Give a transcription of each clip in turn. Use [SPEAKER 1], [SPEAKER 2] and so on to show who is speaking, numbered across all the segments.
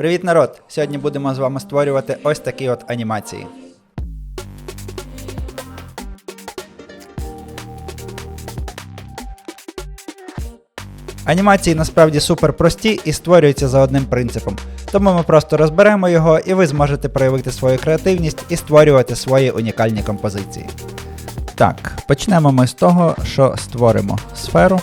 [SPEAKER 1] Привіт, народ! Сьогодні будемо з вами створювати ось такі от анімації. Анімації насправді супер прості і створюються за одним принципом. Тому ми просто розберемо його, і ви зможете проявити свою креативність і створювати свої унікальні композиції. Так, почнемо ми з того, що створимо сферу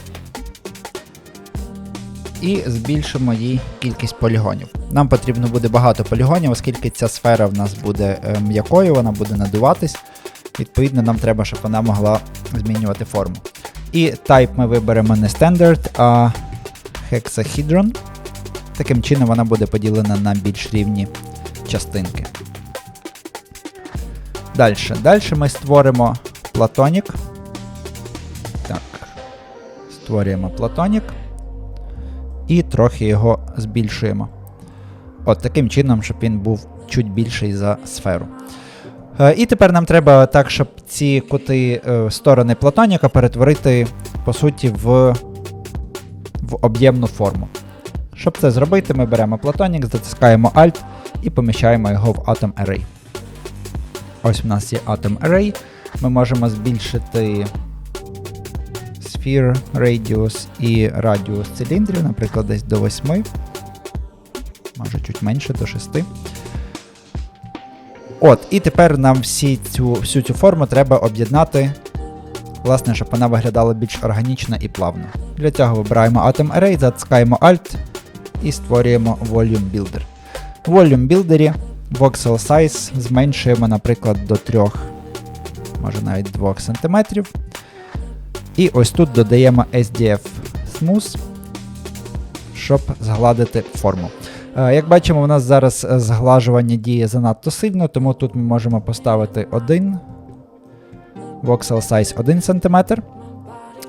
[SPEAKER 1] і збільшимо їй кількість полігонів. Нам потрібно буде багато полігонів, оскільки ця сфера в нас буде е, м'якою, вона буде надуватись. Відповідно, нам треба, щоб вона могла змінювати форму. І type ми виберемо не standard, а hexahedron. Таким чином вона буде поділена на більш рівні частинки. Далі. Далі ми створимо платонік. Так. Створюємо платонік. І трохи його збільшуємо. От таким чином, щоб він був чуть більший за сферу. Е, І тепер нам треба так, щоб ці кути е, сторони платоніка перетворити, по суті, в, в об'ємну форму. Щоб це зробити, ми беремо платонік, затискаємо Alt і поміщаємо його в Atom Array. Ось у нас є Atom Array. Ми можемо збільшити Sphere Radius і радіус циліндрів, наприклад, десь до 8. Може чуть менше, до 6. От, і тепер нам всі цю, всю цю форму треба об'єднати, власне, щоб вона виглядала більш органічно і плавно. Для цього вибираємо Atom Array, затискаємо Alt і створюємо Volume Builder. В Volume Builder voxel size зменшуємо, наприклад, до 3, може навіть 2 см. І ось тут додаємо SDF Smooth, щоб згладити форму. Е, Як бачимо, у нас зараз е, зглажування діє занадто сильно, тому тут ми можемо поставити 1 voxel size 1 см.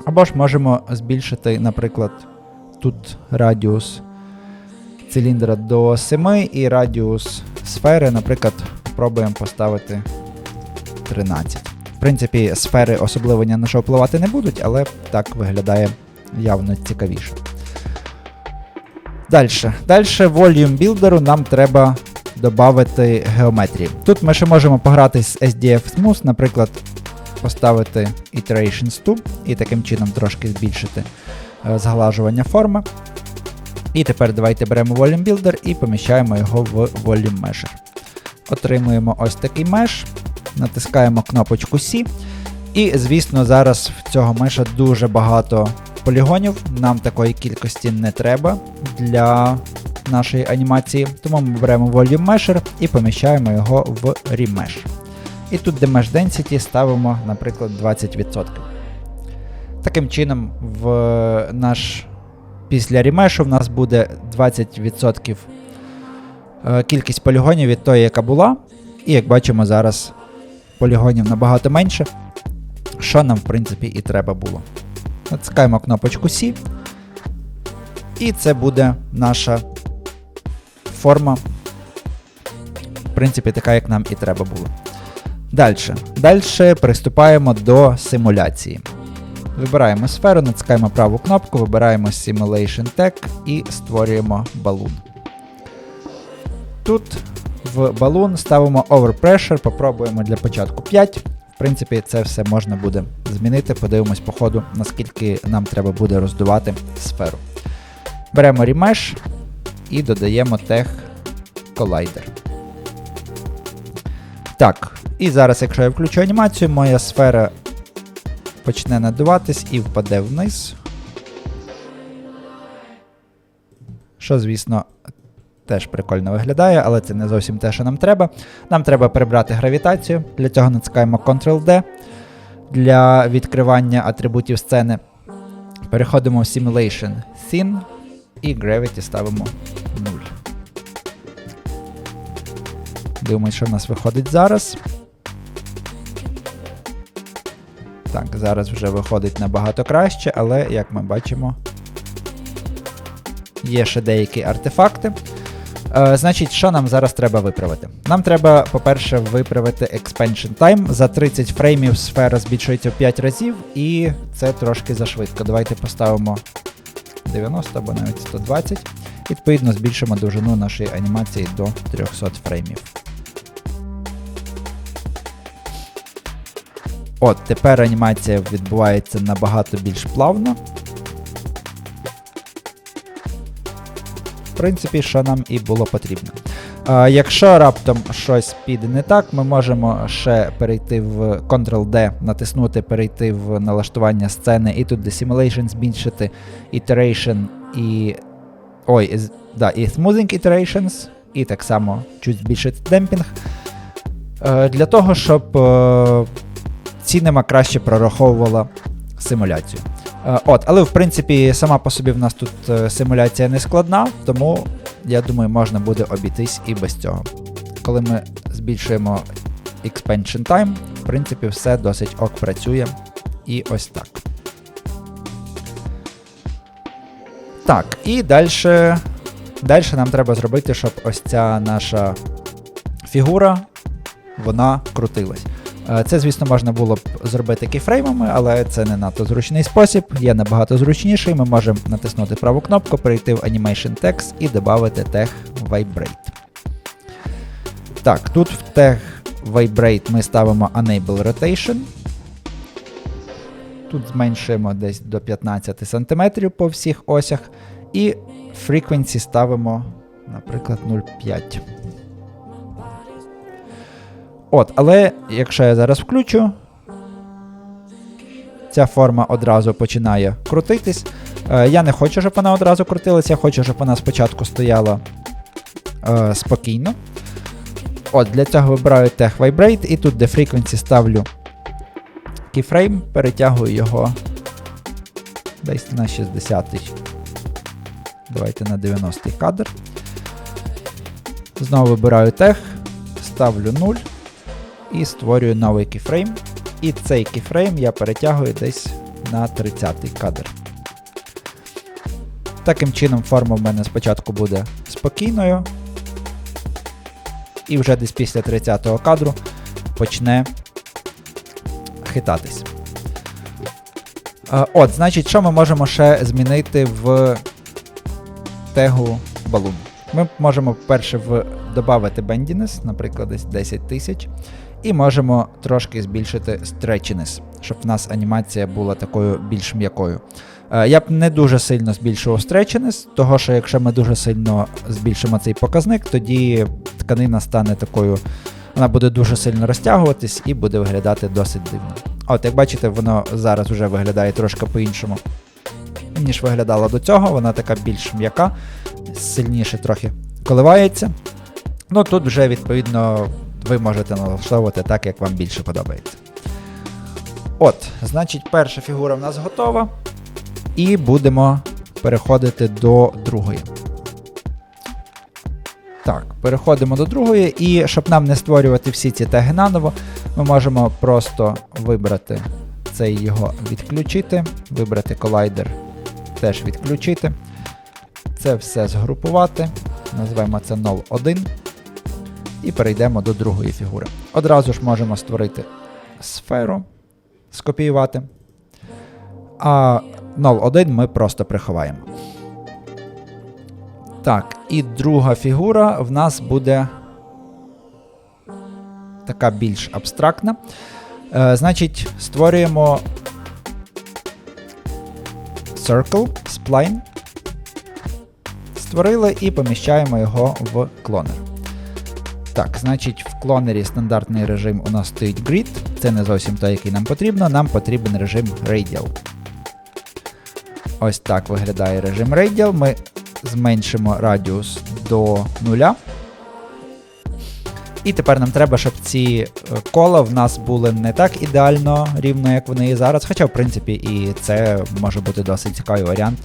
[SPEAKER 1] Або ж можемо збільшити, наприклад, тут радіус циліндра до 7 і радіус сфери, наприклад, спробуємо поставити 13. В принципі, сфери особливо ні на що впливати не будуть, але так виглядає явно цікавіше. Далі. Далі Volume Builder нам треба додати геометрії. Тут ми ще можемо пограти з SDF Smooth, наприклад, поставити Iterations 2 і таким чином трошки збільшити е, зглажування форми. І тепер давайте беремо Volume Builder і поміщаємо його в Volume Measure. Отримуємо ось такий меш, натискаємо кнопочку C. І, звісно, зараз в цього меша дуже багато полігонів. Нам такої кількості не треба для нашої анімації. Тому ми беремо Volume Measure і поміщаємо його в Remesh. І тут, де Mesh Density, ставимо, наприклад, 20%. Таким чином, в наш після ремешу в нас буде 20% е, кількість полігонів від тої, яка була. І як бачимо, зараз полігонів набагато менше, що нам, в принципі, і треба було. Натискаємо кнопочку C. І це буде наша форма. В принципі, така, як нам і треба було. Далі. Далі приступаємо до симуляції. Вибираємо сферу, натискаємо праву кнопку, вибираємо Simulation Tag і створюємо балун. Тут в балун ставимо Overpressure, попробуємо для початку 5. В принципі, це все можна буде змінити. Подивимось по ходу, наскільки нам треба буде роздувати сферу. Беремо Remesh і додаємо тег Collider. Так, і зараз, якщо я включу анімацію, моя сфера почне надуватись і впаде вниз. Що, звісно, теж прикольно виглядає, але це не зовсім те, що нам треба. Нам треба прибрати гравітацію. Для цього натискаємо Ctrl-D для відкривання атрибутів сцени. Переходимо в Simulation Thin і Gravity ставимо 0. Дивимось, що в нас виходить зараз. Так, зараз вже виходить набагато краще, але, як ми бачимо, є ще деякі артефакти. Е, значить, що нам зараз треба виправити? Нам треба, по-перше, виправити Expansion Time. За 30 фреймів сфера збільшується в 5 разів, і це трошки зашвидко. Давайте поставимо 90 або навіть 120. Відповідно, збільшимо довжину нашої анімації до 300 фреймів. От, тепер анімація відбувається набагато більш плавно. Принципі, що нам і було потрібно. А, якщо раптом щось піде не так, ми можемо ще перейти в Ctrl-D, натиснути, перейти в налаштування сцени і тут Simulation збільшити Iteration і. Ой, да, і Smoothing Iterations, і так само чуть збільшити демпінг. Е, для того, щоб е, Cinema краще прораховувала симуляцію. Е, От, але в принципі, сама по собі в нас тут е, симуляція не складна, тому я думаю, можна буде обійтись і без цього. Коли ми збільшуємо expansion time, в принципі, все досить ок працює. І ось так. Так, і далі. Далі нам треба зробити, щоб ось ця наша фігура вона крутилась. Е, Це, звісно, можна було б зробити кейфреймами, але це не надто зручний спосіб. Є набагато зручніший. Ми можемо натиснути праву кнопку, перейти в Animation Text і додати Tech Vibrate. Так, тут в Tech Vibrate ми ставимо Enable Rotation. Тут зменшуємо десь до 15 см по всіх осях. І Frequency ставимо, наприклад, 0,5. От, але якщо я зараз включу, ця форма одразу починає крутитись. Е, я не хочу, щоб вона одразу крутилась, я хочу, щоб вона спочатку стояла е, спокійно. От, для цього вибираю Tech Vibrate і тут, де Frequency ставлю keyframe, перетягую його десь на 60-й. Давайте на 90-й кадр. Знову вибираю Tech, ставлю 0 і створюю новий кeyframe. І цей keyframe я перетягую десь на 30-й кадр. Таким чином, форма в мене спочатку буде спокійною. І вже десь після 30-го кадру почне хитатись. От, значить, що ми можемо ще змінити в тегу балун? Ми можемо перше в додати bendiness, наприклад, десь 10 тисяч. І можемо трошки збільшити stretchiness, щоб в нас анімація була такою більш м'якою. Е, Я б не дуже сильно збільшував stretchiness, того що якщо ми дуже сильно збільшимо цей показник, тоді тканина стане такою, вона буде дуже сильно розтягуватись і буде виглядати досить дивно. От, як бачите, воно зараз вже виглядає трошки по-іншому, ніж виглядало до цього, вона така більш м'яка, сильніше трохи коливається. Ну тут вже відповідно ви можете налаштовувати так, як вам більше подобається. От, значить, перша фігура в нас готова. І будемо переходити до другої. Так, переходимо до другої, і щоб нам не створювати всі ці теги наново, ми можемо просто вибрати цей його відключити, вибрати колайдер, теж відключити. Це все згрупувати. Назвемо це 01. І перейдемо до другої фігури. Одразу ж можемо створити сферу, скопіювати. А 0,1 ми просто приховаємо. Так, і друга фігура в нас буде така більш абстрактна. Е, значить, створюємо Circle, Spline. Створили і поміщаємо його в клонер. Так, значить, в клонері стандартний режим у нас стоїть Grid. Це не зовсім той, який нам потрібно. Нам потрібен режим Radial. Ось так виглядає режим Radial. Ми зменшимо радіус до нуля. І тепер нам треба, щоб ці е, кола в нас були не так ідеально рівно, як вони є зараз. Хоча, в принципі, і це може бути досить цікавий варіант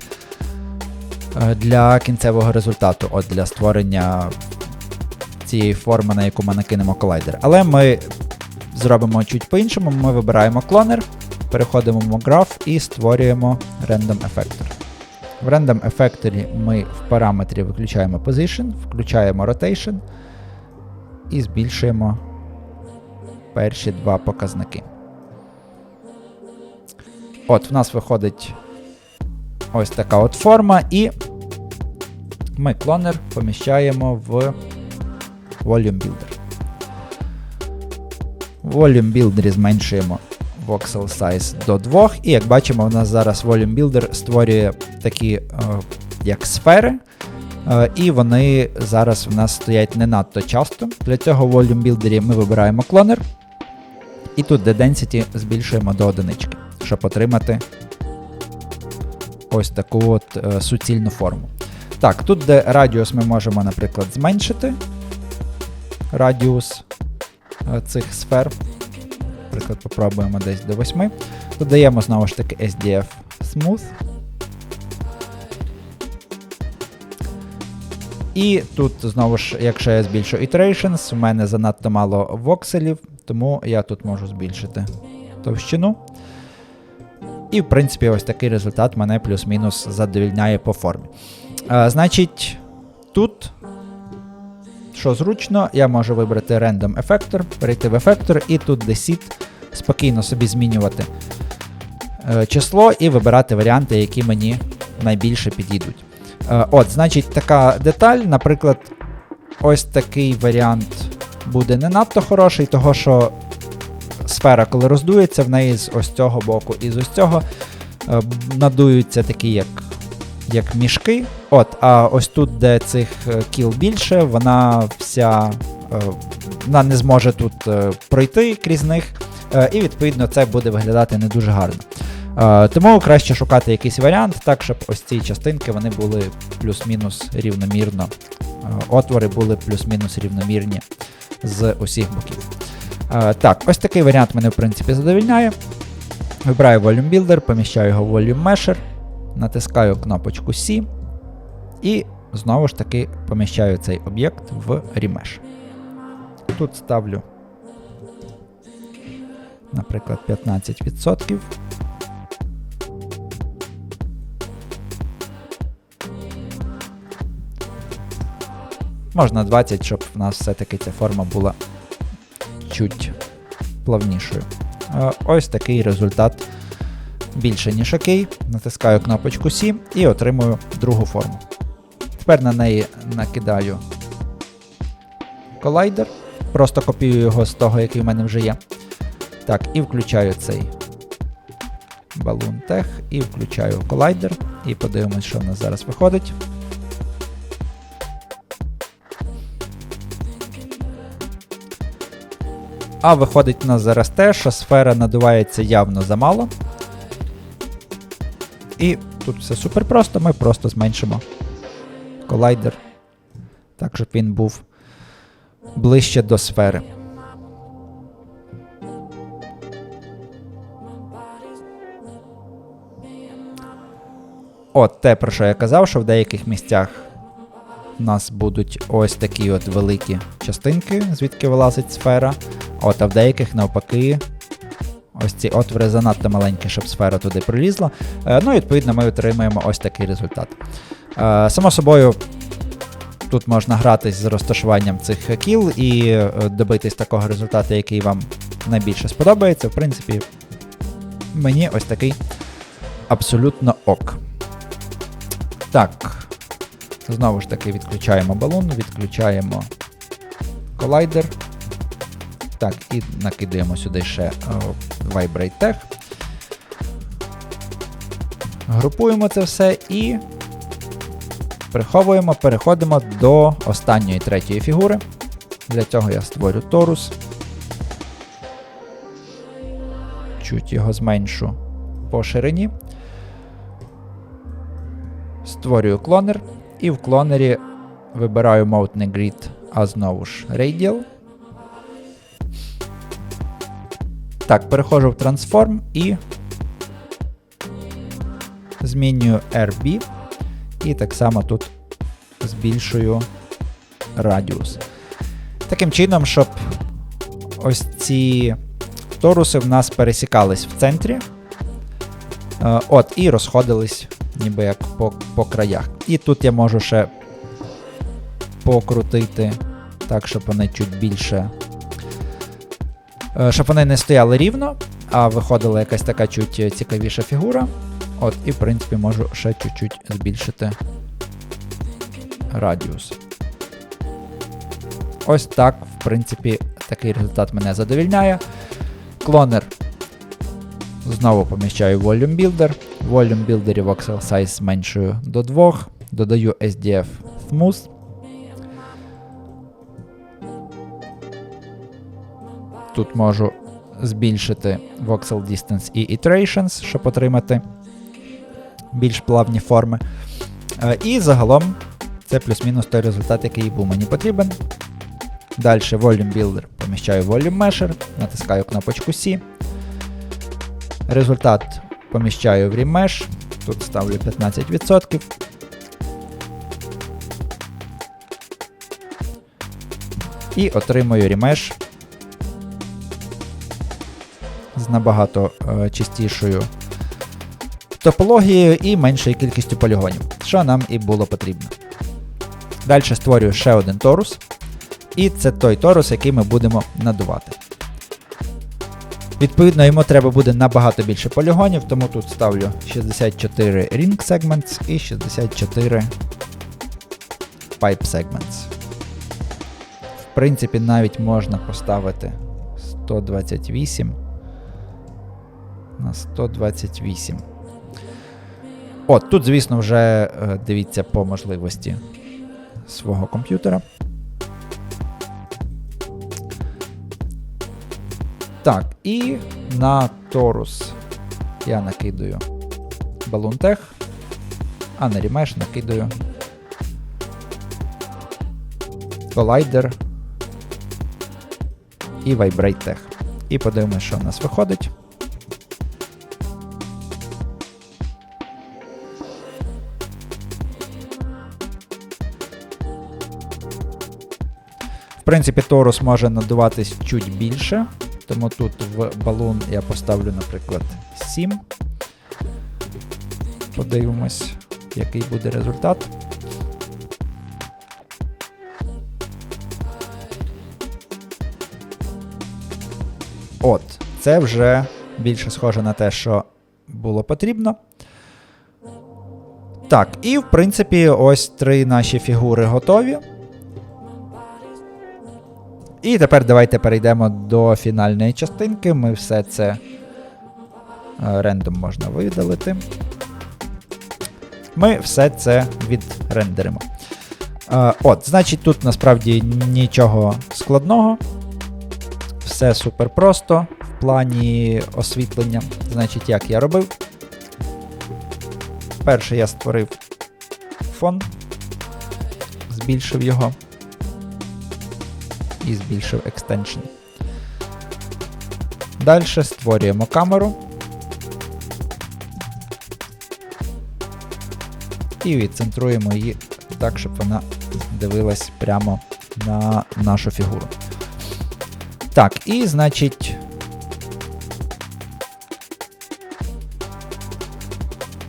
[SPEAKER 1] е, для кінцевого результату, от для створення цієї форми, на яку ми накинемо колайдер. Але ми зробимо чуть по-іншому. Ми вибираємо клонер, переходимо в Graph і створюємо Random Effector. В Random Effector ми в параметрі виключаємо Position, включаємо Rotation і збільшуємо перші два показники. От, в нас виходить ось така от форма, і Ми клонер поміщаємо в Volume Builder. В Volume Builder зменшуємо voxel size до 2, і як бачимо, у нас зараз Volume Builder створює такі е, як сфери, е, і вони зараз в нас стоять не надто часто. Для цього в Volume Builder ми вибираємо клонер, і тут де Density збільшуємо до одинички, щоб отримати ось таку от е, суцільну форму. Так, тут, де радіус ми можемо, наприклад, зменшити радіус е, цих сфер. Наприклад, попробуємо десь до 8. Додаємо знову ж таки SDF Smooth. І тут знову ж, якщо я збільшу Iterations, у мене занадто мало вокселів, тому я тут можу збільшити товщину. І, в принципі, ось такий результат мене плюс-мінус задовільняє по формі. А, значить, тут, що зручно, я можу вибрати Random Effector, перейти в Effector і тут Deceit спокійно собі змінювати е, число і вибирати варіанти, які мені найбільше підійдуть. Е, от, значить, така деталь, наприклад, ось такий варіант буде не надто хороший, того що сфера, коли роздується, в неї з ось цього боку і з ось цього е, надуються такі, як як мішки. От, А ось тут, де цих е, кіл більше, вона вся е, вона не зможе тут е, пройти крізь них, і відповідно це буде виглядати не дуже гарно. Тому краще шукати якийсь варіант, так, щоб ось ці частинки вони були плюс-мінус рівномірно. Отвори були плюс-мінус рівномірні з усіх боків. Так, ось такий варіант мене в принципі задовільняє. Вибираю Volume Builder, поміщаю його в Volume Mesher, натискаю кнопочку C і знову ж таки поміщаю цей об'єкт в Remesh. Тут ставлю, наприклад, 15%. Можна 20, щоб в нас все-таки ця форма була чуть плавнішою. Ось такий результат більше, ніж окей. Натискаю кнопочку C і отримую другу форму. Тепер на неї накидаю колайдер. Просто копіюю його з того, який в мене вже є. Так, і включаю цей Balloon Tech, і включаю колайдер. І подивимось, що в нас зараз виходить. А виходить у нас зараз те, що сфера надувається явно замало. І тут все супер просто, ми просто зменшимо колайдер, так, щоб він був ближче до сфери. От те, про що я казав, що в деяких місцях у нас будуть ось такі от великі частинки, звідки вилазить сфера. От, а в деяких навпаки. Ось ці отвори занадто маленькі, щоб сфера туди пролізла. Е, ну і відповідно ми отримаємо ось такий результат. Е, само собою, тут можна гратись з розташуванням цих кіл і е, добитись такого результату, який вам найбільше сподобається. В принципі, мені ось такий абсолютно ок. Так. Знову ж таки, відключаємо балон, відключаємо колайдер. Так, і накидаємо сюди ще о, Vibrate Tech. Групуємо це все і приховуємо, переходимо до останньої третьої фігури. Для цього я створю торус. Чуть його зменшу по ширині. Створюю клонер. І в клонері вибираю Mode не Grid, а знову ж Radial. Так, переходжу в Transform і змінюю RB. І так само тут збільшую радіус. Таким чином, щоб ось ці торуси в нас пересікались в центрі. Е, От, і розходились ніби як по, по краях. І тут я можу ще покрутити так, щоб вони чуть більше. е, Щоб вони не стояли рівно, а виходила якась така чуть цікавіша фігура. От, і в принципі можу ще чуть-чуть збільшити радіус. Ось так, в принципі, такий результат мене задовільняє. Клонер знову поміщаю Volume Builder. Volume Builder voxel size зменшую до 2, додаю SDF Smooth. Тут можу збільшити voxel distance і iterations, щоб отримати більш плавні форми. Е, І загалом це плюс-мінус той результат, який був мені потрібен. Далі Volume Builder поміщаю Volume Measure, натискаю кнопочку C. Результат поміщаю в Remesh. Тут ставлю 15%. І отримую Remesh з набагато е, чистішою топологією і меншою кількістю полігонів, що нам і було потрібно. Далі створюю ще один торус. І це той торус, який ми будемо надувати. Відповідно, йому треба буде набагато більше полігонів, тому тут ставлю 64 Ring Segments і 64 Pipe Segments. В принципі, навіть можна поставити 128 на 128. От, тут, звісно, вже е, дивіться по можливості свого комп'ютера. Так, і на торус я накидаю балунтех, а на рімеш накидаю колайдер і вайбрейтех. І подивимося, що в нас виходить. В принципі, торус може надуватись чуть більше, тому тут в балун я поставлю, наприклад, 7. Подивимось, який буде результат. От, це вже більше схоже на те, що було потрібно. Так, і в принципі, ось три наші фігури готові. І тепер давайте перейдемо до фінальної частинки. Ми все це е, рендом можна видалити. Ми все це відрендеримо. Е, От, значить, тут насправді нічого складного. Все супер просто в плані освітлення. Значить, як я робив. Перше я створив фон, збільшив його і збільшив екстеншн. Далі створюємо камеру. І відцентруємо її так, щоб вона дивилась прямо на нашу фігуру. Так, і значить.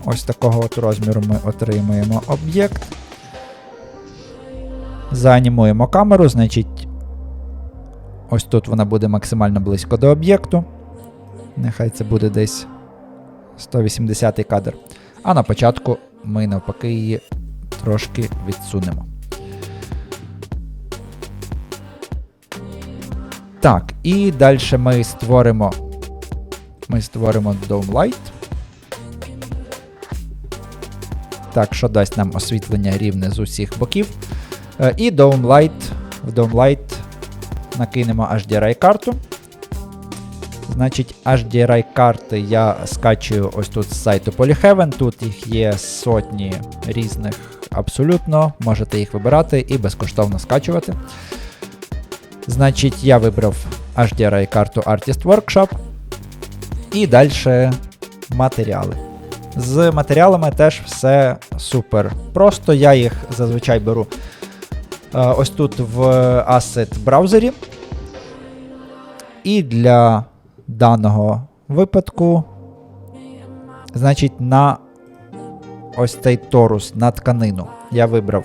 [SPEAKER 1] Ось такого от розміру ми отримуємо об'єкт. Заанімуємо камеру, значить, ось тут вона буде максимально близько до об'єкту. Нехай це буде десь 180 кадр. А на початку ми навпаки її трошки відсунемо. Так, і далі ми створимо. Ми створимо Dome Light. Так, що дасть нам освітлення рівне з усіх боків. Е, І Dome Light. В Dome Light накинемо HDRI карту. Значить, HDRI карти я скачую ось тут з сайту Polyheaven. Тут їх є сотні різних абсолютно. Можете їх вибирати і безкоштовно скачувати. Значить, я вибрав HDRI карту Artist Workshop. І далі матеріали. З матеріалами теж все супер просто. Я їх зазвичай беру ось тут в Asset браузері. І для даного випадку, значить, на ось цей торус на тканину я вибрав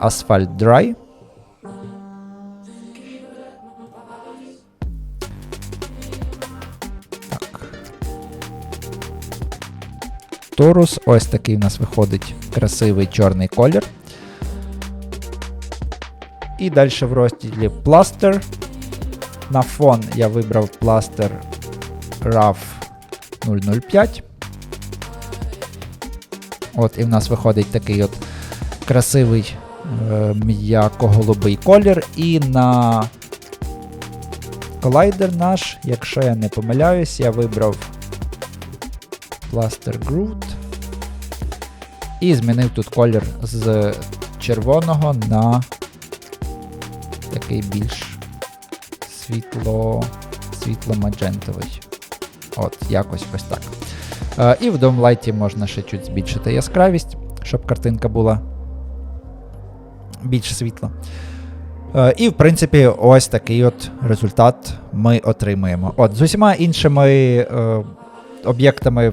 [SPEAKER 1] Asphalt Dry. Торус, ось такий у нас виходить красивий чорний колір. І далі в розділі Plaster. На фон я вибрав Plaster RAV 005. От, і в нас виходить такий от красивий е, м'яко-голубий колір. І на колайдер наш, якщо я не помиляюсь, я вибрав Plaster Groot. І змінив тут колір з червоного на такий більш світло, світло-маджентовий. От, якось ось так. Е, і в Домлайті можна ще чуть збільшити яскравість, щоб картинка була більш світла. Е, і, в принципі, ось такий от результат ми отримуємо. От, з усіма іншими е, об'єктами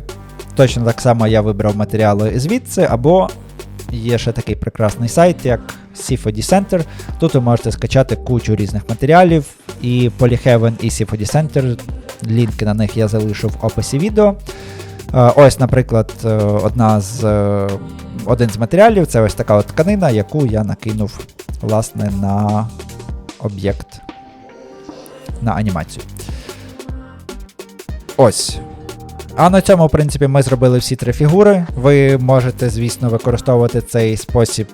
[SPEAKER 1] точно так само я вибрав матеріали звідси, або є ще такий прекрасний сайт, як C4D Center. Тут ви можете скачати кучу різних матеріалів, і Polyheaven, і C4D Center. Лінки на них я залишу в описі відео. Е, Ось, наприклад, е, одна з, е, один з матеріалів це ось така от тканина, яку я накинув власне на об'єкт на анімацію. Ось. А на цьому, в принципі, ми зробили всі три фігури. Ви можете, звісно, використовувати цей спосіб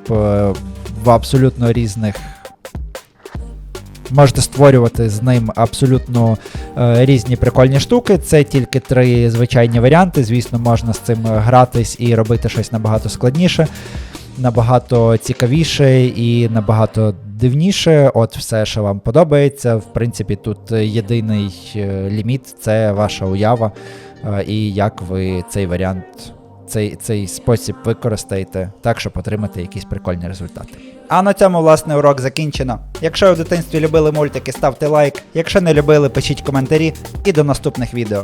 [SPEAKER 1] в абсолютно різних. Можете створювати з ним абсолютно е, різні прикольні штуки. Це тільки три звичайні варіанти. Звісно, можна з цим гратись і робити щось набагато складніше, набагато цікавіше і набагато дивніше. От все, що вам подобається. В принципі, тут єдиний е, ліміт це ваша уява, е, і як ви цей варіант, цей, цей спосіб використаєте так, щоб отримати якісь прикольні результати. А на цьому, власне, урок закінчено. Якщо в дитинстві любили мультики, ставте лайк. Якщо не любили, пишіть коментарі і до наступних відео.